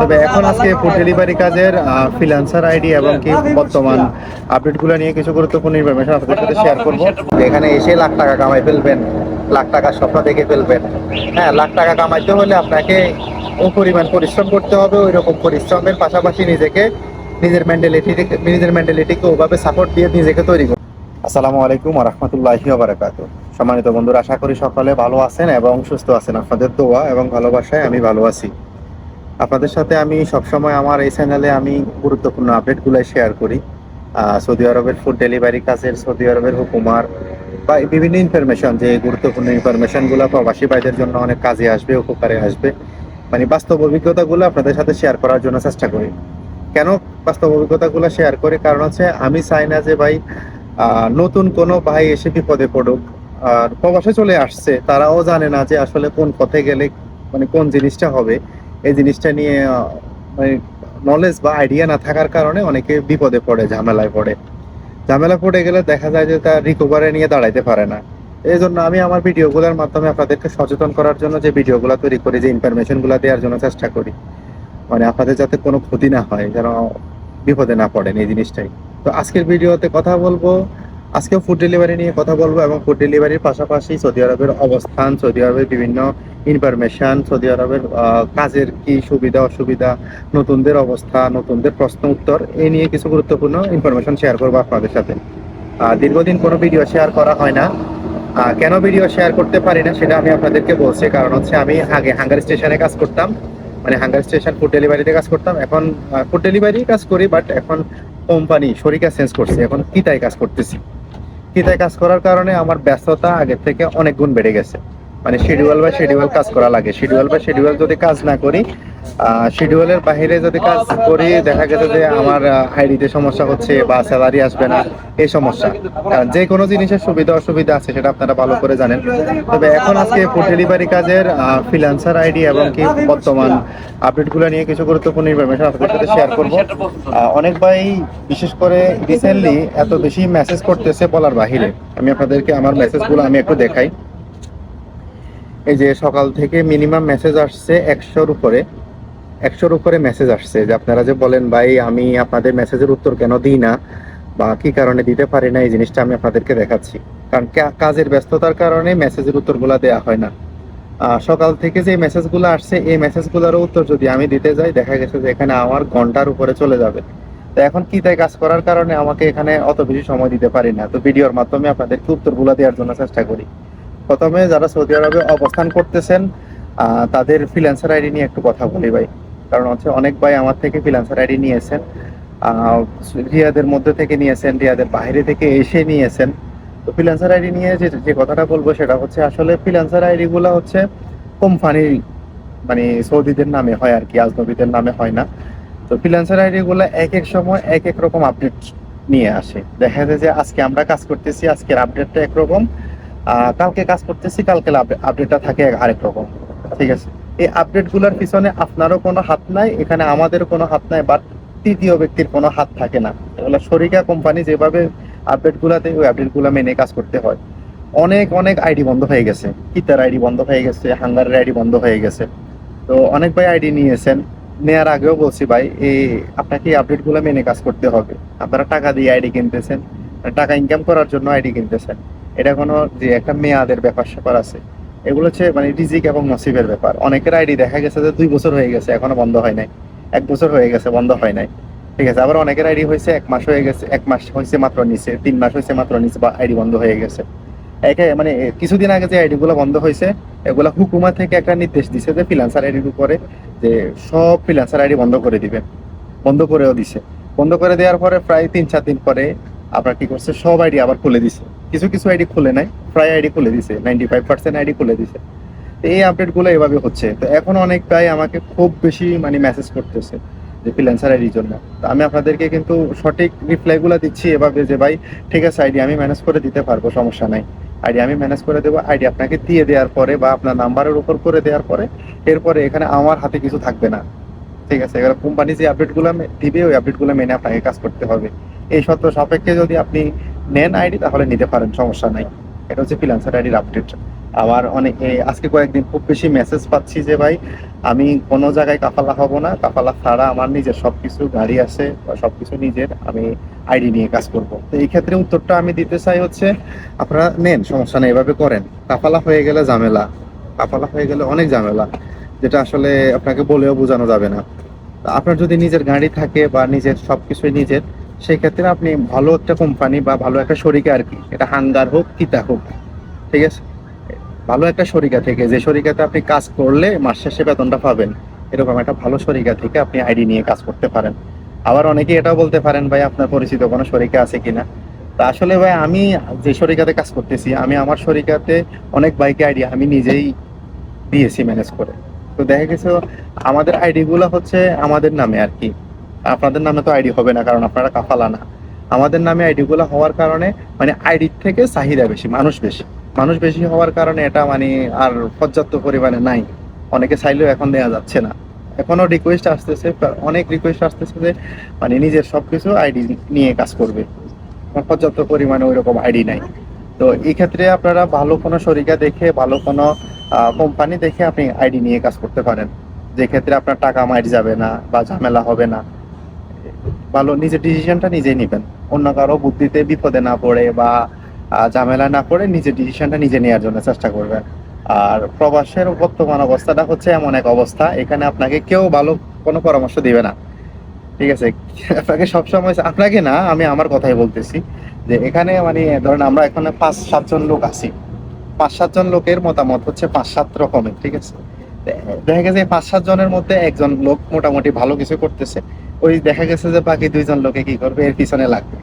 তবে এখন আজকে ফুড ডেলিভারি কাজের ফ্রিল্যান্সার আইডি এবং কি বর্তমান আপডেটগুলো নিয়ে কিছু গুরুত্বপূর্ণ ইনফরমেশন আপনাদের সাথে শেয়ার করব। এখানে এসে লাখ টাকা কামাই ফেলবেন লাখ টাকার স্বপ্ন দেখে ফেলবেন। হ্যাঁ লাখ টাকা কামাইতে হলে আপনাকে ও পরিমাণ পরিশ্রম করতে হবে ওই রকম পরিশ্রমের পাশাপাশি নিজেকে নিজের মেন্টালিটি নিজের মেন্টালিটিকে ওভাবে সাপোর্ট দিয়ে নিজেকে তৈরি করুন। আসসালামু আলাইকুম রহমতুল্লাহি বারাকাতু। সম্মানিত বন্ধুরা আশা করি সকলে ভালো আছেন এবং সুস্থ আছেন। আপনাদের দোয়া এবং ভালোবাসায় আমি ভালো আছি। আপনাদের সাথে আমি সবসময় আমার এই চ্যানেলে আমি গুরুত্বপূর্ণ আপডেটগুলো শেয়ার করি। সৌদি আরবের ফুড ডেলিভারি কাজের, সৌদি আরবের হুকুমার বা বিভিন্ন ইনফরমেশন যে গুরুত্বপূর্ণ ইনফরমেশনগুলো প্রবাসী ভাইদের জন্য অনেক কাজে আসবে, উপকারে আসবে। মানে বাস্তব অভিজ্ঞতাগুলো আপনাদের সাথে শেয়ার করার জন্য চেষ্টা করি। কেন বাস্তব অভিজ্ঞতাগুলো শেয়ার করি? কারণ হচ্ছে আমি চাই না যে ভাই নতুন কোনো ভাই এসে বিপদে পড়ুক। আর প্রবাসে চলে আসছে, তারাও জানে না যে আসলে কোন পথে গেলে মানে কোন জিনিসটা হবে। এই জিনিসটা নিয়ে মানে নলেজ বা আইডিয়া না থাকার কারণে অনেকে বিপদে পড়ে, ঝামেলায় পড়ে। ঝামেলা পড়ে গেলে দেখা যায় যে তার রিকভারে নিয়ে দাঁড়াইতে পারে না। এই জন্য আমি আমার ভিডিওগুলোর মাধ্যমে আপনাদেরকে সচেতন করার জন্য যে ভিডিওগুলো তৈরি করি, যে ইনফরমেশনগুলো দেওয়ার জন্য চেষ্টা করি। মানে আপনাদের যাতে কোনো ক্ষতি না হয়, যেন বিপদে না পড়েন এই জিনিসটাই। তো আজকের ভিডিওতে কথা বলব। আজকেও ফুড ডেলিভারি নিয়ে কথা বলব এবং ফুড ডেলিভারির পাশাপাশি সৌদি আরবের অবস্থান, সৌদি আরবের বিভিন্ন ইনফরমেশন সৌদি আরবের কাজের কি সুবিধা, অসুবিধা, নতুনদের অবস্থা, নতুনদের প্রশ্ন, উত্তর এই নিয়ে কিছু গুরুত্বপূর্ণ ইনফরমেশন শেয়ার করব আপনাদের সাথে। দীর্ঘদিন কোনো ভিডিও শেয়ার করা হয় না। কেন ভিডিও শেয়ার করতে পারি না সেটা আমি আপনাদেরকে বলছি। কারণ হচ্ছে আমি আগে হাঙ্গার স্টেশনে কাজ করতাম। মানে হাঙ্গার স্টেশন ফুড ডেলিভারিতে কাজ করতাম। এখন ফুড ডেলিভারি কাজ করি বাট এখন কোম্পানি শরিকা চেঞ্জ করছি। এখন কিতায় কাজ করতেছি। কিতায় কাজ করার কারণে আমার ব্যস্ততা আগের থেকে অনেক গুণ বেড়ে গেছে। মানে শিডিউল বা শিডিউল কাজ করা লাগে। শিডিউল বা শিডিউল যদি কাজ না করি শিডিউলের বাইরে যদি কাজ করি, দেখা গেছে যে আমার আইডিতে সমস্যা হচ্ছে বা স্যালারি আসবে না, এই সমস্যা। কারণ যে কোনো জিনিসের সুবিধা অসুবিধা আছে, সেটা আপনারা ভালো করে জানেন। তবে এখন আজকে ফুড ডেলিভারি কাজের ফ্রিল্যান্সার আইডি এবং কি বর্তমান আপডেটগুলো নিয়ে কিছু গুরুত্বপূর্ণ ইনফরমেশন আপনাদের সাথে শেয়ার করব। অনেক ভাই, বিশেষ করে রিসেন্টলি এত বেশি মেসেজ করতেছে বলার বাহিরে। আমি আপনাদেরকে আমার মেসেজগুলো আমি একটু দেখাই। এই যে সকাল থেকে মিনিমাম মেসেজ আসছে একশোর উপরে। একশোর উপরে মেসেজ আসছে যে আপনারা যে বলেন, ভাই, আমি আপনাদের মেসেজের উত্তর কেন দিই না বা কি কারণে দিতে পারি না, এই জিনিসটা আমি আপনাদেরকে দেখাচ্ছি। কারণ কাজের ব্যস্ততার কারণে মেসেজের উত্তরগুলো দেওয়া হয় না। সকাল থেকে যে মেসেজগুলো আসছে, এই মেসেজগুলোর উত্তর যদি আমি দিতে যাই, দেখা গেছে যে এখানে আমার ঘণ্টার উপরে চলে যাবে। তো এখন কি তাই কাজ করার কারণে আমাকে এখানে অত বেশি সময় দিতে পারি না? তো ভিডিওর মাধ্যমে আপনাদেরকে উত্তরগুলো দেওয়ার জন্য চেষ্টা করি। প্রথমে যারা সৌদি আরবে অবস্থান করতেছেন তাদের ফ্রিল্যান্সার আইডি নিয়ে একটু কথা বলি ভাই। কারণ হচ্ছে অনেক ভাই আমার থেকে ফ্রিল্যান্সার আইডি নিয়েছেন রিয়াদের মধ্যে থেকে নিয়েছেন, রিয়াদের বাইরে থেকে এসে নিয়েছেন। তো ফ্রিল্যান্সার আইডি নিয়ে যে যে কথাটা বলব সেটা হচ্ছে আসলে ফ্রিল্যান্সার আইডি গুলো হচ্ছে কোম্পানির মানে সৌদিদের নামে হয় আর কি, আজনবীদের নামে হয় না। তো ফ্রিল্যান্সার আইডি গুলো এক এক সময় এক এক রকম আপডেট নিয়ে আসে। দেখা যায় যে আজকে আমরা কাজ করতেছি, আজকের আপডেটটা একরকম কালকে কাজ করতেছি কালকে আপডেটটা থাকে আরেক রকম। ঠিক আছে? এই আপডেটগুলোর পিছনে আপনারও কোনো হাত নাই, এখানে আমাদের কোনো হাত নাই বাট তৃতীয় ব্যক্তির কোনো হাত থাকে না। এগুলো শরিকা কোম্পানি যেভাবে আপডেট গুলাতে ওই আপডেটগুলা মেনে কাজ করতে হয়। অনেক অনেক আইডি বন্ধ হয়ে গেছে। কিতার আইডি বন্ধ হয়ে গেছে, হাঙ্গারের আইডি বন্ধ হয়ে গেছে। তো অনেক ভাই আইডি নিয়েছেন। নেয়ার আগেও বলছি ভাই, এই আপনাকে এই আপডেটগুলো মেনে কাজ করতে হবে। আপনারা টাকা দিয়ে আইডি কিনতেছেন, টাকা ইনকাম করার জন্য আইডি কিনতেছেন। এটা কোনো যে একটা মেয়াদের ব্যাপার স্যাপার আছে। এগুলো হচ্ছে মানে রিজিক এবং নসিবের ব্যাপার। অনেকের আইডি দেখা গেছে যে দুই বছর হয়ে গেছে, এখনও বন্ধ হয় নাই। এক বছর হয়ে গেছে, বন্ধ হয় নাই। ঠিক আছে, আবার অনেকের আইডি হয়েছে, এক মাস হয়ে গেছে, এক মাস হয়েছে মাত্র নিচে, তিন মাস হয়েছে মাত্র নিচে, বা আইডি বন্ধ হয়ে গেছে। একে মানে কিছুদিন আগে যে আইডি গুলো বন্ধ হয়েছে, এগুলা হুকুমা থেকে একটা নির্দেশ দিছে যে ফ্রিল্যান্সার আইডির উপরে যে সব ফ্রিল্যান্সার আইডি বন্ধ করে দিবে। বন্ধ করেও দিছে। বন্ধ করে দেওয়ার পরে প্রায় তিন চার দিন পরে আপনার কি করছে? সব আইডি আবার খুলে দিছে। কিছু কিছু আইডি খুলে নাই, প্রায় আইডি খুলে দিছে নাইনটি ফাইভ পার্সেন্ট আইডি খুলে দিছে। তো এই আপডেটগুলো এভাবে হচ্ছে। তো এখন অনেক ভাই আমাকে খুব বেশি মানে মেসেজ করতেছে যে ফ্রিল্যান্সার আইডির জন্য। তো আমি আপনাদেরকে কিন্তু সঠিক রিপ্লাই গুলো দিচ্ছি এভাবে যে, ভাই, ঠিক আছে, আইডি আমি ম্যানেজ করে দিতে পারব, সমস্যা নাই। আইডি আমি ম্যানেজ করে দেবো, আইডি আপনাকে দিয়ে দেওয়ার পরে বা আপনার নাম্বারের উপর করে দেওয়ার পরে, এরপরে এখানে আমার হাতে কিছু থাকবে না। ঠিক আছে, এবার কোম্পানি যে আপডেটগুলো দিবে, ওই আপডেটগুলো মেনে আপনাকে কাজ করতে হবে। এই শর্ত সাপেক্ষে যদি আপনি নেন আইডি, তাহলে নিতে পারেন, সমস্যা নাই। এটা হচ্ছে ফ্রিল্যান্সার আইডির আপডেট আবার অনেক আজকে কয়েকদিন খুব বেশি মেসেজ পাচ্ছি যে, ভাই, আমি কোনো জায়গায় কাফালা হব না। কাফালা ছাড়া আমার নিজের সবকিছু, গাড়ি আছে, বা সবকিছু নিজের, আমি আইডি নিয়ে কাজ করব। তো এই ক্ষেত্রে উত্তরটা আমি দিতে চাই হচ্ছে, আপনারা নেন, সমস্যা নেই, এভাবে করেন। কাফালা হয়ে গেলে ঝামেলা। কাফালা হয়ে গেলে অনেক ঝামেলা। যেটা আসলে আপনাকে বলেও বোঝানো যাবে না। আপনার যদি নিজের গাড়ি থাকে বা নিজের সবকিছুই নিজের সেই ক্ষেত্রে আপনি ভালো একটা কোম্পানি বা ভালো একটা শরিকা আর কি, এটা হাঙ্গার হোক, কিতা হোক, ঠিক আছে? ভালো একটা শরিকা থেকে, যে শরিকাতে আপনি কাজ করলে মাস শেষে বেতনটা পাবেন, এরকম একটা ভালো শরিকা থেকে আপনি আইডি নিয়ে কাজ করতে পারেন। আবার অনেকে এটাও বলতে পারেন, ভাই, আপনার পরিচিত কোনো শরিকা আছে কিনা? তা আসলে ভাই, আমি যে শরিকাতে কাজ করতেছি, আমি আমার শরিকাতে অনেক বাইকে আইডি আমি নিজেই দিয়েছি ম্যানেজ করে। তো দেখা গেছে আমাদের আইডি গুলো হচ্ছে আমাদের নামে আর কি। আপনাদের নামে তো আইডি হবে না, কারণ আপনারা কাফালা না। আমাদের নামে আইডি গুলো হওয়ার কারণে মানে আইডির থেকে চাহিদা বেশি, মানুষ বেশি। মানুষ বেশি হওয়ার কারণে এটা মানে আর পর্যাপ্ত পরিমাণে নাই। অনেকে চাইলেও এখন দেওয়া যাচ্ছে না। এখনও রিকোয়েস্ট আসতেছে অনেক রিকোয়েস্ট আসতেছে যে মানে নিজের সবকিছু আইডি নিয়ে কাজ করবে। পর্যাপ্ত পরিমাণে ওই রকম আইডি নাই। তো এই ক্ষেত্রে আপনারা ভালো কোনো শরিকা দেখে, ভালো কোনো কোম্পানি দেখে আপনি আইডি নিয়ে কাজ করতে পারেন। যে ক্ষেত্রে আপনার টাকা মাইট যাবে না বা ঝামেলা হবে না। ভালো, নিজের ডিসিশনটা নিজেই নেবেন। অন্য কারও বুদ্ধিতে বিপদে না পড়ে বা ঝামেলা না পড়ে নিজের ডিসিশনটা নিজে নেওয়ার জন্য চেষ্টা করবেন। আর প্রবাসের বর্তমান অবস্থাটা হচ্ছে এমন এক অবস্থা, এখানে আপনাকে কেউ ভালো কোনো পরামর্শ দিবে না। ঠিক আছে? আপনাকে সবসময় আপনাকে না, আমি আমার কথাই বলতেছি যে এখানে মানে ধরেন আমরা এখানে পাঁচ, সাতজন লোক আছি। পাঁচ সাতজন লোকের মতামত হচ্ছে পাঁচ সাত রকমের, ঠিক আছে? দেখা গেছে পাঁচ সাত জনের মধ্যে একজন লোক মোটামুটি ভালো কিছু করতেছে। ওই দেখা গেছে যে বাকি দুইজন লোকে কি করবে? এর পিছনে লাগবে।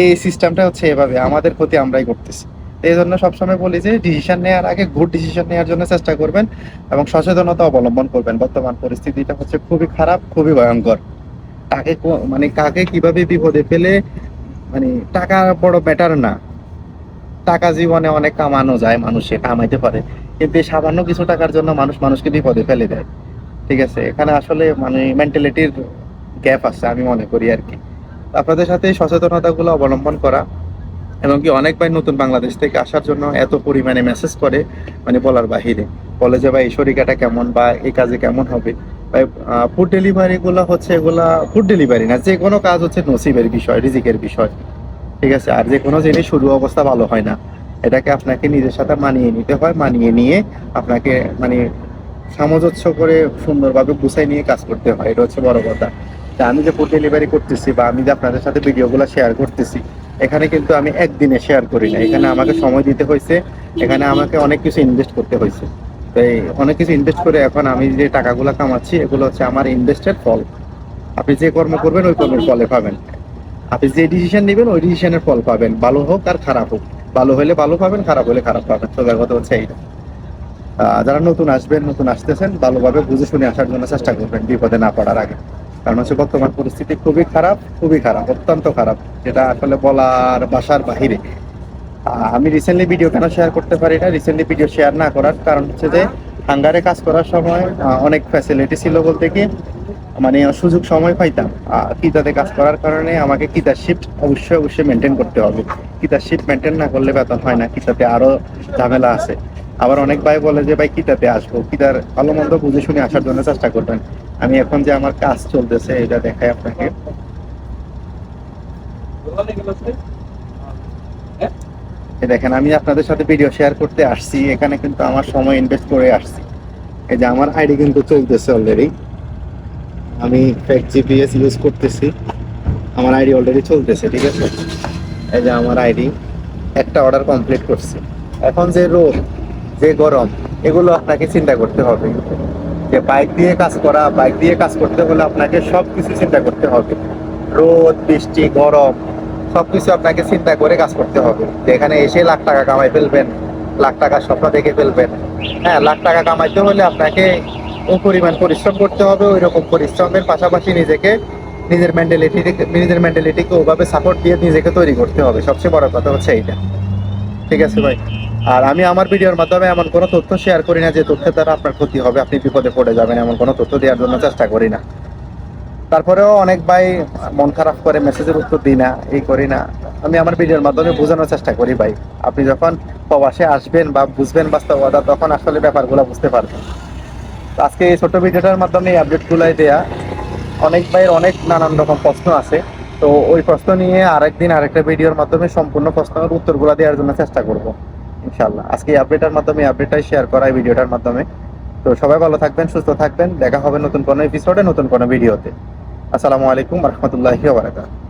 এই সিস্টেমটা হচ্ছে এভাবে, আমাদের ক্ষতি আমরাই করতেছি। এই জন্য সবসময় বলি যে ডিসিশন নেওয়ার আগে গুড ডিসিশন নেওয়ার জন্য চেষ্টা করবেন এবং সচেতনতা অবলম্বন করবেন। বর্তমান পরিস্থিতিটা হচ্ছে খুবই খারাপ, খুবই ভয়ঙ্কর। কাকে মানে কাকে কীভাবে বিপদে ফেলে মানে টাকা বড় ব্যাটার না। টাকা জীবনে অনেক কামানো যায়, মানুষে কামাইতে পারে। কিন্তু এই সামান্য কিছু টাকার জন্য মানুষ মানুষকে বিপদে ফেলে দেয়। ঠিক আছে? এখানে আসলে মানে মেন্টালিটির গ্যাপ আছে, আমি মনে করি আর কি। আপনাদের সাথে সচেতনতাগুলো অবলম্বন করা এবং কি অনেক ভাই নতুন বাংলাদেশ থেকে আসার জন্য এত পরিমাণে মেসেজ করে মানে বলার বাহিরে। বলে যে, ভাই, এই শরিকাটা কেমন বা এই কাজে কেমন হবে? ভাই ফুড ডেলিভারি গুলো হচ্ছে এগুলা ফুড ডেলিভারি না যে কোনো কাজ হচ্ছে নসিবের বিষয়, রিজিকের বিষয়। ঠিক আছে, আর যে কোনো জিনিস শুরু অবস্থা ভালো হয় না। এটাকে আপনাকে নিজের সাথে মানিয়ে নিতে হয়, মানিয়ে নিয়ে আপনাকে মানে সামঞ্জস্য করে সুন্দরভাবে গুছাই নিয়ে কাজ করতে হয়, এটা হচ্ছে বড় কথা। আমি যে ফুড ডেলিভারি করতেছি বা আমি যে আপনাদের সাথে ভিডিওগুলো শেয়ার করতেছি, এখানে কিন্তু আমি একদিনে শেয়ার করি না। এখানে আমাকে সময় দিতে হয়েছে, এখানে আমাকে অনেক কিছু ইনভেস্ট করতে হয়েছে। তো এই অনেক কিছু ইনভেস্ট করে এখন আমি যে টাকাগুলো কামাচ্ছি, এগুলো হচ্ছে আমার ইনভেস্টের ফল। আপনি যে কর্ম করবেন, ওই কর্মের ফলে পাবেন। আপনি যে ডিসিশন নেবেন, ওই ডিসিশনের ফল পাবেন। ভালো হোক আর খারাপ হোক। ভালো হলে ভালো পাবেন, খারাপ হলে খারাপ পাবেন। তো কথা হচ্ছে এইটা। যারা নতুন আসবেন, নতুন আসতেছেন, ভালোভাবে বুঝে শুনে আসার জন্য চেষ্টা করবেন বিপদে না পড়ার আগে। কারণ হচ্ছে বর্তমান পরিস্থিতি খুবই খারাপ খুবই খারাপ, অত্যন্ত খারাপ। যেটা আসলে বলার বাসার বাহিরে। আমি রিসেন্টলি ভিডিও কেন শেয়ার করতে পারি না? রিসেন্টলি ভিডিও শেয়ার না করার কারণ হচ্ছে যে, হাঙ্গারে কাজ করার সময় অনেক ফ্যাসিলিটি ছিল বলতে কি মানে সুযোগ সময় পাইতাম। কিতাতে কাজ করার কারণে আমাকে কিতার শিফট অবশ্যই অবশ্যই মেনটেন করতে হবে। কিতার শিফট মেনটেন না করলে বেতন হয় না, কিতাতে আরও ঝামেলা আছে। আবার অনেক ভাই বলে যে, ভাই, কিতাতে আসব। কিতার ভালো মন্দ বুঝে শুনে আসার জন্য চেষ্টা করবেন। আমি এখন যে আমার কাজ চলতেছে, এটা দেখাই আপনাকে। দেখেন, আমি আপনাদের সাথে ভিডিও শেয়ার করতে আসছি। এখানে কিন্তু আমার সময় ইনভেস্ট করে আসছি। এই যে, আমার আইডি কিন্তু চলতেছে অলরেডি আমি ফেক জিপিএস ইউজ করতেছি। আমার আইডি অলরেডি চলতেছে, ঠিক আছে? এই যে আমার আইডি একটা অর্ডার কমপ্লিট করছি। এখন যে রোদ, যে গরম, এগুলো আপনাকে চিন্তা করতে হবে। যে বাইক দিয়ে কাজ করা বাইক দিয়ে কাজ করতে হলে আপনাকে সব কিছু চিন্তা করতে হবে। রোদ, বৃষ্টি, গরম সব কিছু আপনাকে চিন্তা করে কাজ করতে হবে। যে এখানে এসে লাখ টাকা কামাই ফেলবেন, লাখ টাকার স্বপ্ন দেখে ফেলবেন। হ্যাঁ লাখ টাকা কামাইতে হলে আপনাকে পরিমাণ পরিশ্রম করতে হবে ওই রকম পরিশ্রমের পাশাপাশি নিজেকে, নিজের মেন্টালিটি নিজের মেন্টালিটিকে ওভাবে সাপোর্ট দিয়ে নিজেকে তৈরি করতে হবে। সবচেয়ে বড় কথা হচ্ছে এইটা। ঠিক আছে ভাই? আর আমি আমার ভিডিওর মাধ্যমে এমন কোনো তথ্য শেয়ার করি না, যে তথ্যের দ্বারা আপনার ক্ষতি হবে, আপনি বিপদে পড়ে যাবেন, এমন কোনো তথ্য দেওয়ার জন্য চেষ্টা করি না। তারপরেও অনেক ভাই মন খারাপ করে মেসেজের উত্তর দিই না, এই করি না। আমি আমার ভিডিওর মাধ্যমে বোঝানোর চেষ্টা করি ভাই। আপনি যখন প্রবাসে আসবেন বা বুঝবেন বাস্তবতা, তখন আসলে ব্যাপারগুলো বুঝতে পারবেন। আজকে এই ছোট্ট ভিডিওটার মাধ্যমে এই আপডেটগুলাই দেয়া। অনেক ভাইয়ের অনেক নানান রকম প্রশ্ন আছে। তো ওই প্রশ্ন নিয়ে আরেকদিন আরেকটা ভিডিওর মাধ্যমে সম্পূর্ণ প্রশ্নের উত্তরগুলো দেওয়ার জন্য চেষ্টা করব ইনশাল্লাহ আজকে এই আপডেটের মাধ্যমে আপডেটটাই শেয়ার করা এই ভিডিওটার মাধ্যমে। তো সবাই ভালো থাকবেন, সুস্থ থাকবেন। দেখা হবে নতুন কোনো এপিসোডে নতুন কোনো ভিডিওতে। আসসালামু আলাইকুম রহমতুল্লাহি বারাকাতুহু।